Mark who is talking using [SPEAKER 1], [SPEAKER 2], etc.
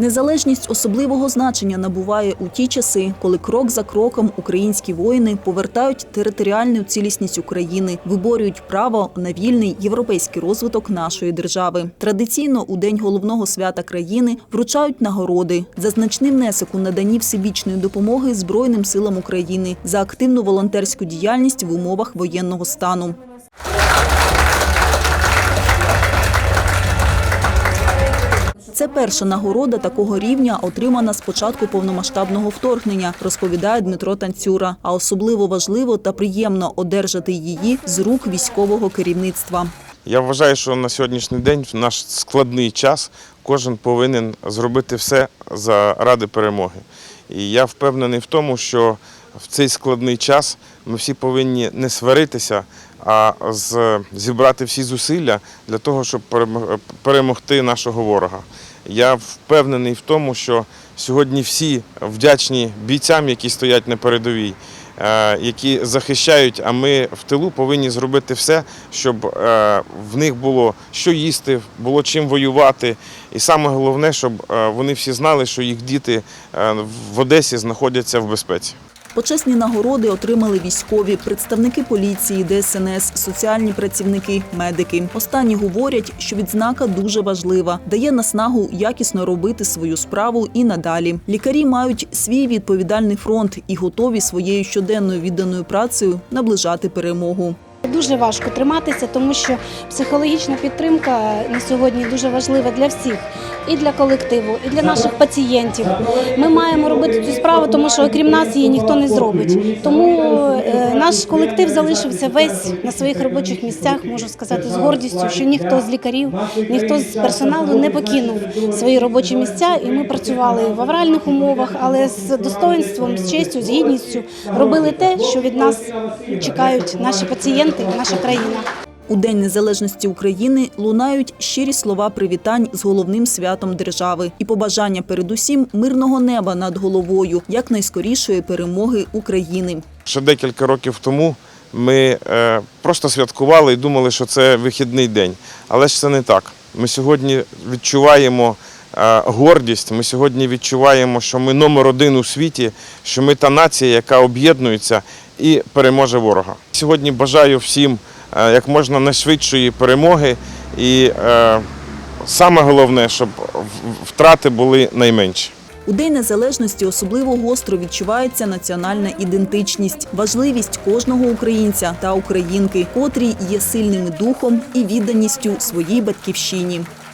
[SPEAKER 1] Незалежність особливого значення набуває у ті часи, коли крок за кроком українські воїни повертають територіальну цілісність України, виборюють право на вільний європейський розвиток нашої держави. Традиційно у день головного свята країни вручають нагороди за значний внесок у наданні всебічної допомоги Збройним силам України за активну волонтерську діяльність в умовах воєнного стану. Це перша нагорода такого рівня, отримана з початку повномасштабного вторгнення, розповідає Дмитро Танцюра. А особливо важливо та приємно одержати її з рук військового керівництва.
[SPEAKER 2] Я вважаю, що на сьогоднішній день, в наш складний час, кожен повинен зробити все заради перемоги. І я впевнений в тому, що в цей складний час ми всі повинні не сваритися, а зібрати всі зусилля для того, щоб перемо- перемогти нашого ворога. Я впевнений в тому, що сьогодні всі вдячні бійцям, які стоять на передовій, е, які захищають, а ми в тилу повинні зробити все, щоб е, в них було що їсти, було чим воювати. І саме головне, щоб е, вони всі знали, що їх діти в Одесі знаходяться в безпеці.
[SPEAKER 1] Почесні нагороди отримали військові, представники поліції, ДСНС, соціальні працівники, медики. Останні говорять, що відзнака дуже важлива, дає наснагу якісно робити свою справу і надалі. Лікарі мають свій відповідальний фронт і готові своєю щоденною відданою працею наближати перемогу.
[SPEAKER 3] Дуже важко триматися, тому що психологічна підтримка на сьогодні дуже важлива для всіх, і для колективу, і для наших пацієнтів. Ми маємо робити цю справу, тому що окрім нас її ніхто не зробить. Тому е, наш колектив залишився весь на своїх робочих місцях, можу сказати з гордістю, що ніхто з лікарів, ніхто з персоналу не покинув свої робочі місця, і ми працювали в авральних умовах, але з достоинством, з честю, з гідністю робили те, що від нас чекають наші пацієнти, наша країна.
[SPEAKER 1] У День Незалежності України лунають щирі слова привітань з головним святом держави і побажання передусім мирного неба над головою, якнайскорішої перемоги України.
[SPEAKER 2] Ще декілька років тому ми е, просто святкували і думали, що це вихідний день. Але ж це не так. Ми сьогодні відчуваємо е, гордість, ми сьогодні відчуваємо, що ми номер один у світі, що ми та нація, яка об'єднується і переможе ворога. Сьогодні бажаю всім е, як можна найшвидшої перемоги і саме головне, щоб втрати були найменші.
[SPEAKER 1] У День Незалежності особливо гостро відчувається національна ідентичність, важливість кожного українця та українки, котрі є сильними духом і відданістю своїй батьківщині.